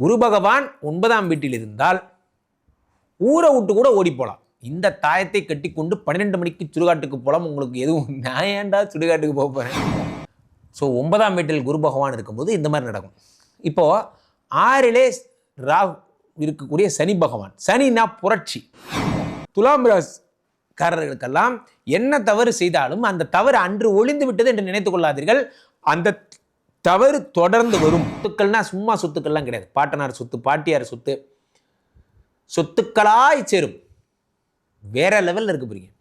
குரு பகவான் ஒன்பதாம் வீட்டில் இருந்தால் ஊரை விட்டு கூட ஓடி போகலாம். இந்த தாயத்தை கட்டிக்கொண்டு பன்னிரெண்டு மணிக்கு சுடுகாட்டுக்கு போகலாம். உங்களுக்கு எதுவும் நான் சுடுகாட்டுக்கு போக போகிறேன் ஸோ ஒன்பதாம் வீட்டில் குரு பகவான் இருக்கும்போது இந்த மாதிரி நடக்கும். இப்போது ஆறிலே ராகு இருக்கக்கூடிய சனி பகவான். சனினா புரட்சி. துலாம் ராசிக்காரர்களுக்கெல்லாம் என்ன தவறு செய்தாலும் அந்த தவறு அன்று ஒளிந்து விட்டது என்று நினைத்து கொள்ளாதீர்கள். அந்த தவறு தொடர்ந்து வரும். சொத்துக்கள்னா சும்மா சொத்துக்கள்லாம் கிடையாது. பாட்டனார் சொத்து பாட்டியார் சொத்து சொத்துக்களாய் சேரும். வேற லெவலில் இருக்க புரியுங்க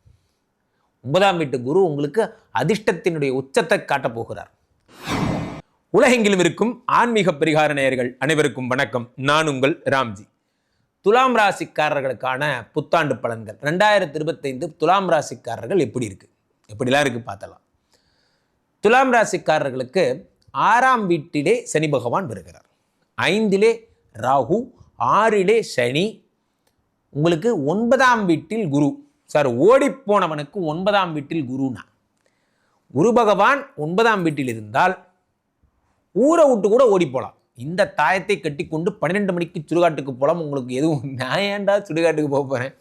ஒன்பதாம் வீட்டு குரு உங்களுக்கு அதிர்ஷ்டத்தினுடைய உச்சத்தை காட்டப் போகிறார். உலகெங்கிலும் இருக்கும் ஆன்மீக பரிகார நேயர்கள் அனைவருக்கும் வணக்கம். நான் உங்கள் ராம்ஜி. துலாம் ராசிக்காரர்களுக்கான புத்தாண்டு பலன்கள். ரெண்டாயிரத்தி இருபத்தைந்து துலாம் ராசிக்காரர்கள் எப்படி இருக்கு? எப்படிலாம் இருக்கு பார்த்தலாம் துலாம் ராசிக்காரர்களுக்கு ஆறாம் வீட்டிலே சனி பகவான் வருகிறார். ஐந்திலே ராகு ஆறிலே சனி. உங்களுக்கு ஒன்பதாம் வீட்டில் குரு. சார் ஓடிப்போனவனுக்கு ஒன்பதாம் வீட்டில் குருனா. குரு பகவான் ஒன்பதாம் வீட்டில் இருந்தால் ஊரை விட்டு கூட ஓடி போகலாம் இந்த தாயத்தை கட்டிக்கொண்டு பன்னிரெண்டு மணிக்கு சுடுகாட்டுக்கு போகலாம். உங்களுக்கு எதுவும் நான் ஏன்டா சுடுகாட்டுக்கு போக போகிறேன்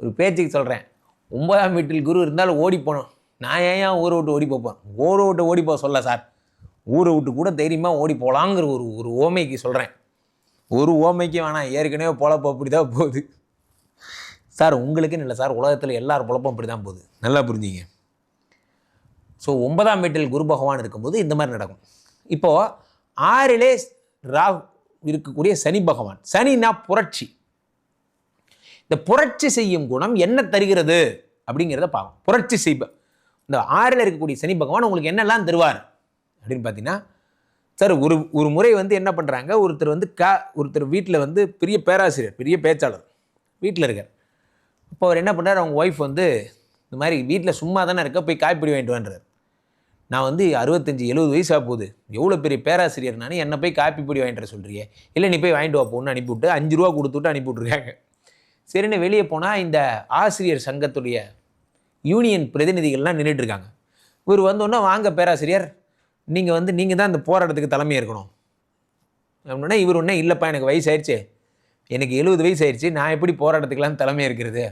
ஒரு பேச்சுக்கு சொல்கிறேன் ஒன்பதாம் வீட்டில் குரு இருந்தால் ஓடி போனோம் நான் ஏன் ஏன் ஊரை விட்டு ஓடி போப்பேன்? ஊரை விட்டு ஓடி போக சொல்ல சார். ஊரை விட்டு கூட தைரியமாக ஓடி போகலாங்கிற ஒரு ஒரு ஓமைக்கு சொல்கிறேன் ஒரு ஓமைக்கு வேணாம். ஏற்கனவே பொழப்பு அப்படி தான் போகுது. சார் உங்களுக்குன்னு இல்லை சார். உலகத்தில் எல்லார் பொழப்பும் அப்படி தான் போகுது. நல்லா புரிஞ்சுங்க. ஸோ ஒன்பதாம் வீட்டில் குரு பகவான் இருக்கும்போது இந்த மாதிரி நடக்கும். இப்போது ஆறிலே ராகு இருக்கக்கூடிய சனி பகவான். சனினா புரட்சி. இந்த புரட்சி செய்யும் குணம் என்ன தருகிறது? அப்படிங்கிறத பார்க்கும் புரட்சி செய்ப இந்த ஆறில் இருக்கக்கூடிய சனி பகவான் உங்களுக்கு என்னெல்லாம் தருவார்? அப்படின்னு பார்த்தீங்கன்னா சார் ஒரு ஒரு முறை வந்து என்ன பண்ணுறாங்க ஒருத்தர் வந்து கா ஒருத்தர் வீட்டில் வந்து பெரிய பேராசிரியர் பெரிய பேச்சாளர் வீட்டில் இருக்கார். அப்போ அவர் என்ன பண்ணுறாரு அவங்க ஒய்ஃப் வந்து இந்த மாதிரி வீட்டில் சும்மா தானே இருக்க போய் காய்ப்பிடி வாங்கிட்டு வான்றார். நான் வந்து அறுபத்தஞ்சி எழுபது வயசாக போகுது. எவ்வளோ பெரிய பேராசிரியர் நான் என்னை போய் காப்பி பொடி வாங்கிட்டு வர இல்லை நீ போய் வாங்கிட்டு வா போன்னு அனுப்பிவிட்டு அஞ்சு ரூபா கொடுத்துட்டு அனுப்பி விட்ருக்காங்க சரின்னு வெளியே போனால் இந்த ஆசிரியர் சங்கத்துடைய யூனியன் பிரதிநிதிகள்லாம் நின்றுட்டு இருக்காங்க இவர் வந்தோன்னா வாங்க பேராசிரியர் நீங்கள் வந்து நீங்கள் தான் இந்த போராட்டத்துக்கு தலைமை இருக்கணும் அப்படின்னா இவர் ஒன்றே இல்லைப்பா எனக்கு வயசு ஆயிடுச்சு எனக்கு எழுபது வயசு ஆயிடுச்சு நான் எப்படி போராட்டத்துக்கெல்லாம் தலைமை இருக்கிறது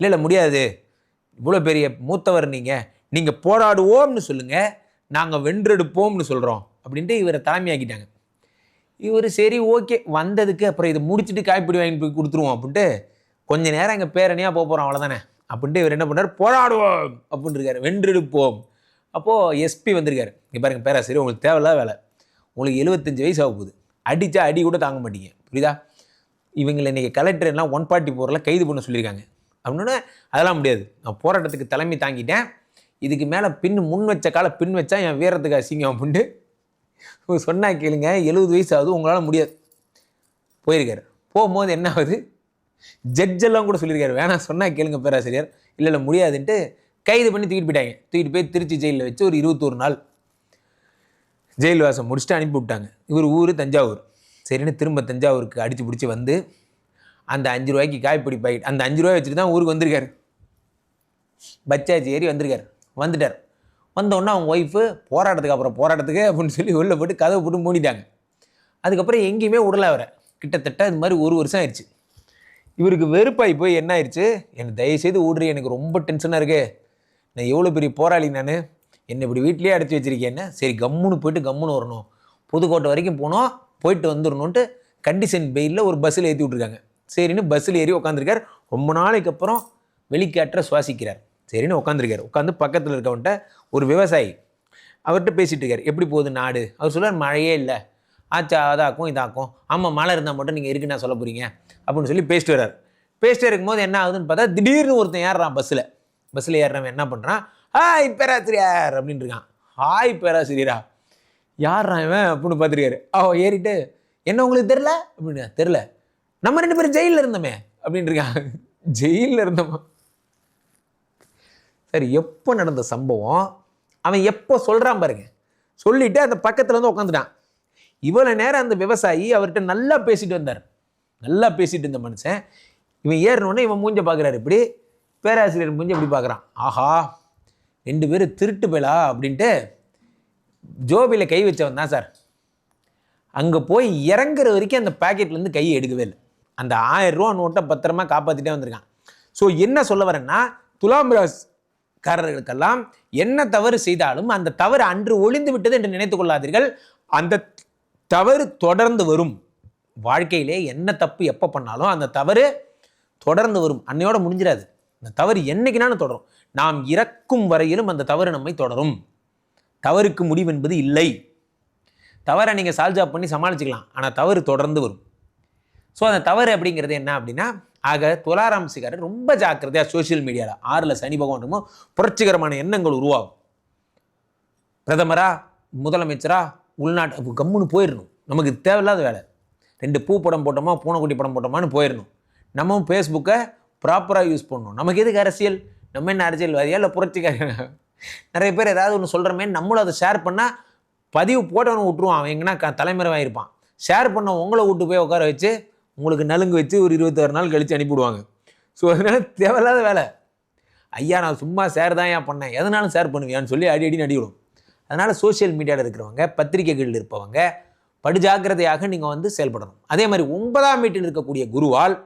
இல்லை இல்லை முடியாது. இவ்வளோ பெரிய மூத்தவர் நீங்கள் நீங்கள் போராடுவோம்னு சொல்லுங்கள் நாங்கள் வென்றெடுப்போம்னு சொல்கிறோம் அப்படின்ட்டு இவரை தலைமையாக்கிட்டாங்க. இவர் சரி ஓகே. வந்ததுக்கு அப்புறம் இதை முடிச்சுட்டு காய்ப்பிடி வாங்கி போய் கொடுத்துருவோம். அப்படின்ட்டு கொஞ்ச நேரம் எங்கள் பேரணியாக போக போகிறோம் அவ்வளோதானே அப்படின்ட்டு இவர் என்ன பண்ணார்? போராடுவோம் அப்படின்னு இருக்காரு வென்றெடுப்போம் அப்போது எஸ்பி வந்திருக்காரு. இங்கே பாருங்க பேராசிரியர் உங்களுக்கு தேவையில்லாத வேலை. உங்களுக்கு எழுபத்தஞ்சு வயசு ஆக போகுது. அடித்தா அடி கூட தாங்க மாட்டீங்க. புரியுதா? இவங்களை இன்றைக்கி கலெக்டர் எல்லாம் ஒன் ஃபார்ட்டி ஃபோரில் கைது பண்ண சொல்லியிருக்காங்க. அப்படின்னா அதெல்லாம் முடியாது. நான் போராட்டத்துக்கு தலைமை தாங்கிட்டேன். இதுக்கு மேலே பின் முன் வச்ச காலை பின் வச்சா என் வீரத்துக்கு அசிங்கம் அப்படின்ட்டு இவங்க சொன்னா கேளுங்க எழுபது வயசு ஆகுது உங்களால் முடியாது. போயிருக்காரு. போகும்போது என்ன ஆகுது? ஜட்ஜெல்லாம் கூட சொல்லியிருக்காரு. வேணாம் சொன்னால் கேளுங்க பேராசிரியர். இல்லை இல்லை முடியாதுன்ட்டு கைது பண்ணி தூக்கிட்டு போயிட்டாங்க. தூக்கிட்டு போய் திருச்சி ஜெயிலில் வச்சு ஒரு இருபத்தோரு நாள் ஜெயில் வாசம் முடிச்சுட்டு அனுப்பி விட்டாங்க. இவர் ஊர் தஞ்சாவூர். சரின்னு திரும்ப தஞ்சாவூருக்கு அடித்து பிடிச்சி வந்து அந்த அஞ்சு ரூபாய்க்கு காய்ப்பிடி பாக்கெட் அந்த அஞ்சு ரூபாய் வச்சுட்டு தான் ஊருக்கு வந்திருக்காரு. பச்சாச்சி ஏறி வந்திருக்காரு. வந்துட்டார். வந்தோடனே அவங்க ஒய்ஃபு போராட்டத்துக்கு அப்புறம் போராட்டத்துக்கு அப்படின்னு சொல்லி உள்ளே போட்டு கதவை போட்டு மூடிட்டாங்க. அதுக்கப்புறம் எங்கேயுமே விடல அவரை. கிட்டத்தட்ட இது மாதிரி ஒரு வருஷம் ஆயிடுச்சு. இவருக்கு வெறுப்பாகி போய் என்ன ஆயிடுச்சு என்னை தயவுசெய்து விடுறி எனக்கு ரொம்ப டென்ஷனாக இருக்கு. நான் எவ்வளோ பெரிய போராளி நான்? என்னை இப்படி வீட்லேயே அடைச்சி வச்சுருக்கேன்னு? சரி கம்முன்னு போயிட்டு கம்முன்னு வரணும். புதுக்கோட்டை வரைக்கும் போனோம் போயிட்டு வந்துடணுன்ட்டு கண்டிஷன் பெயிலில் ஒரு பஸ்ஸில் ஏற்றி விட்ருக்காங்க சரின்னு பஸ்ஸில் ஏறி உட்காந்துருக்கார் ரொம்ப நாளைக்கு அப்புறம் வெளிக்காற்ற சுவாசிக்கிறார். சரின்னு உட்காந்துருக்காரு உட்காந்து பக்கத்தில் இருக்கவன்ட்ட ஒரு விவசாயி அவர்கிட்ட பேசிகிட்டு இருக்கார். எப்படி போகுது நாடு? அவர் சொல்லுவார் மழையே இல்லை. ஆச்சா அதாக்கும் இதாக்கும். ஆமாம் மழை இருந்தால் மட்டும் நீங்கள் இருக்குன்னா சொல்ல போகிறீங்க அப்படின்னு சொல்லி பேசிட்டு வர்றார். பேசிட்டு இருக்கும்போது என்ன ஆகுதுன்னு பார்த்தா திடீர்னு ஒருத்தன் ஏறுறான் பஸ்ஸில் பஸ்ஸில் ஏறுறவன் என்ன பண்ணுறான் ஹாய் பேராசிரியர் அப்படின்னு இருக்கான். ஹாய் பேராசிரியரா. யார்றான் இவன் அப்படின்னு பார்த்துருக்காரு. அவ ஏறிட்டு என்ன உங்களுக்கு தெரில அப்படின்னு தெரில நம்ம ரெண்டு பேரும் ஜெயிலில் இருந்தோமே. அப்படின்னு இருக்கான். ஜெயிலில் இருந்தோமா. சரி எப்போ நடந்த சம்பவம்? அவன் எப்போ சொல்கிறான் பாருங்க. சொல்லிட்டு அந்த பக்கத்தில் வந்து உட்காந்துட்டான் இவ்வளோ நேரம் அந்த விவசாயி அவர்கிட்ட நல்லா பேசிட்டு வந்தார். நல்லா பேசிட்டு இருந்த மனுஷன் இவன் ஏறினோடனே இவன் மூஞ்ச பார்க்குறாரு இப்படி பேராசிரியர் மூஞ்ச இப்படி பார்க்குறான் ஆஹா ரெண்டு பேரும் திருட்டு பேலா அப்படின்ட்டு ஜோபியில் கை வச்சவன் தான் சார். அங்கே போய் இறங்குற வரைக்கும் அந்த பாக்கெட்லேருந்து கையை எடுக்கவே இல்லை. அந்த ஆயிரம் ரூபா நோட்டை பத்திரமா காப்பாற்றிட்டே வந்திருக்கான். ஸோ என்ன சொல்ல வரேன்னா துலாம் ராசிக்காரர்களுக்கெல்லாம் என்ன தவறு செய்தாலும் அந்த தவறு அன்று ஒளிந்து விட்டது என்று நினைத்து கொள்ளாதீர்கள். அந்த தவறு தொடர்ந்து வரும். வாழ்க்கையிலே என்ன தப்பு எப்போ பண்ணாலும் அந்த தவறு தொடர்ந்து வரும். அன்னையோட முடிஞ்சிடாது. அந்த தவறு என்னைக்குனாலும் தொடரும். நாம் இறக்கும் வரையிலும் அந்த தவறு நம்மை தொடரும். தவறுக்கு முடிவு என்பது இல்லை. தவறை நீங்கள் சால்ஜா பண்ணி சமாளிச்சுக்கலாம். ஆனால் தவறு தொடர்ந்து வரும். ஸோ அந்த தவறு அப்படிங்கிறது என்ன அப்படின்னா ஆக துளாராம்சிக்காரர் ரொம்ப ஜாக்கிரதையாக சோஷியல் மீடியாவில் ஆறில் சனி பகவான் இருக்கும் புரட்சிகரமான எண்ணங்கள் உருவாகும். பிரதமரா முதலமைச்சரா உள்நாட்டு கம்முன்னு போயிடணும். நமக்கு தேவையில்லாத வேலை. ரெண்டு பூ படம் போட்டோமா பூனைக்குட்டி படம் போட்டோமான்னு போயிடணும் நம்ம ஃபேஸ்புக்கை ப்ராப்பராக யூஸ் பண்ணணும். நமக்கு எதுக்கு அரசியல்? நம்ம என்ன அரசியல்வாதியா இல்லை புரட்சிக்கார நிறைய பேர் ஏதாவது ஒன்று சொல்கிறமே நம்மளும் அதை ஷேர் பண்ணால் பதிவு போட்டவனை விட்ருவான் அவன் எங்கன்னா க தலைமறைவாக இருப்பான். ஷேர் பண்ண உங்களை விட்டு போய் உட்கார வச்சு உங்களுக்கு நலுங்கு வச்சு ஒரு இருபத்தாறு நாள் கழித்து அனுப்பிவிடுவாங்க. ஸோ அதனால் தேவையில்லாத வேலை. ஐயா நான் சும்மா ஷேர் தான் ஏன் பண்ணேன். எதனாலும் ஷேர் பண்ணுவியான்னு சொல்லி அடி அடி நடிவிடும் அதனால் சோஷியல் மீடியாவில் இருக்கிறவங்க பத்திரிகைகளில் இருப்பவங்க படுஜாக்கிரதையாக நீங்கள் வந்து செயல்படணும். அதே மாதிரி ஒன்பதாம் வீட்டில் இருக்கக்கூடிய குருவால்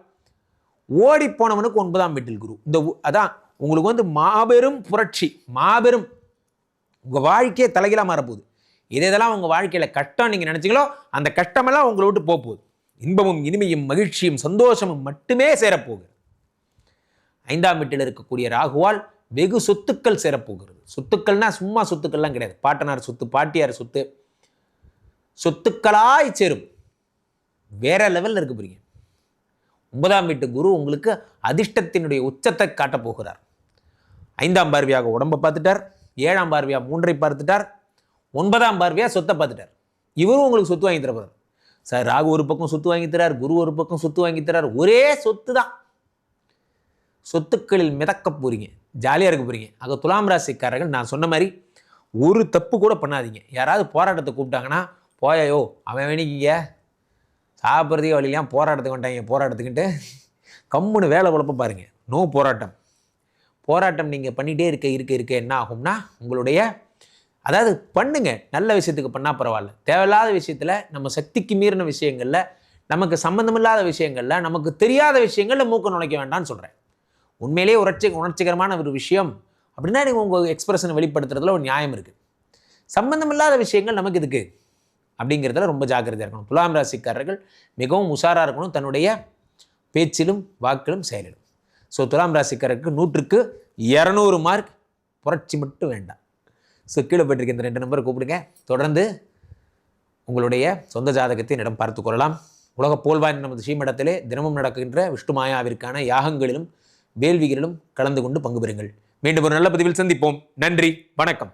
ஓடி போனவனுக்கு ஒன்பதாம் வீட்டில் குரு. இந்த உ- அதான் உங்களுக்கு வந்து மாபெரும் புரட்சி மாபெரும் உங்கள் வாழ்க்கையே தலைகீழாக மாறப்போகுது. இதே இதெல்லாம் உங்கள் வாழ்க்கையில் கஷ்டம் நீங்கள் நினச்சிங்களோ அந்த கஷ்டமெல்லாம் உங்களை விட்டு போக போகுது இன்பமும் இனிமையும் மகிழ்ச்சியும் சந்தோஷமும் மட்டுமே சேரப்போகுது. ஐந்தாம் வீட்டில் இருக்கக்கூடிய ராகுவால் வெகு சொத்துக்கள் சேரப்போகிறது. சொத்துக்கள்னால் சும்மா சொத்துக்கள்லாம் கிடையாது. பாட்டனார் சொத்து பாட்டியார் சொத்து சொத்துக்களாய் சேரும். வேற லெவலில் இருக்க போறீங்க. ஒன்பதாம் வீட்டு குரு உங்களுக்கு அதிர்ஷ்டத்தினுடைய உச்சத்தை காட்டப் போகிறார். ஐந்தாம் பார்வையாக உடம்பை பார்த்துட்டார். ஏழாம் பார்வையாக மூன்றை பார்த்துட்டார். ஒன்பதாம் பார்வையாக சொத்தை பார்த்துட்டார். இவரும் உங்களுக்கு சொத்து வாங்கி தரப்போறார் சார் ராகு ஒரு பக்கம் சொத்து வாங்கி தரார் குரு ஒரு பக்கம் சொத்து வாங்கி தரார். ஒரே சொத்து தான். சொத்துக்களில் மிதக்க போறீங்க. ஜாலியாக இருக்க போறீங்க. ஆக துலாம் ராசிக்காரர்கள் நான் சொன்ன மாதிரி ஒரு தப்பு கூட பண்ணாதீங்க. யாராவது போராட்டத்தை கூப்பிட்டாங்கன்னா போயோ அவன் வேணிக்கிங்க சாப்பிட்றதே வழியெல்லாம் போராட்டத்துக்கு வந்துட்டாங்க போராட்டத்துக்கிட்டு கம்முன்னு வேலை குழப்ப பாருங்கள் நோ போராட்டம். போராட்டம் நீங்கள் பண்ணிகிட்டே இருக்க இருக்க இருக்க என்ன ஆகும்னா உங்களுடைய அதாவது பண்ணுங்கள் நல்ல விஷயத்துக்கு பண்ணால் பரவாயில்ல. தேவையில்லாத விஷயத்தில் நம்ம சக்திக்கு மீறின விஷயங்களில் நமக்கு சம்மந்தமில்லாத விஷயங்களில் நமக்கு தெரியாத விஷயங்களில் மூக்க நுழைக்க வேண்டாம்னு சொல்கிறேன் உண்மையிலேயே உணர்ச்சி உணர்ச்சிகரமான ஒரு விஷயம். அப்படின்னா நீங்கள் உங்கள் எக்ஸ்பிரஷனை வெளிப்படுத்துறதுல ஒரு நியாயம் இருக்குது சம்மந்தமில்லாத விஷயங்கள் நமக்கு இதுக்கு அப்படிங்கிறதுல ரொம்ப ஜாக்கிரதையாக இருக்கணும். துலாம் ராசிக்காரர்கள் மிகவும் உஷாராக இருக்கணும். தன்னுடைய பேச்சிலும் வாக்கிலும் செயலிலும். ஸோ துலாம் ராசிக்காரருக்கு நூற்றுக்கு இரநூறு மார்க் புரட்சி மட்டும் வேண்டாம். ஸோ கீழே போயிட்டுருக்க இந்த ரெண்டு நம்பரை கூப்பிடுங்க. தொடர்ந்து உங்களுடைய சொந்த ஜாதகத்தை என்னிடம் பார்த்து கொள்ளலாம். உலக போல்வாய்ந்த நமது ஸ்ரீமடத்திலே தினமும் நடக்கின்ற விஷ்ணு மாயாவிற்கான யாகங்களிலும் வேள்விகளிலும் கலந்து கொண்டு பங்கு பெறுங்கள். மீண்டும் ஒரு நல்ல பதிவில் சந்திப்போம். நன்றி. வணக்கம்.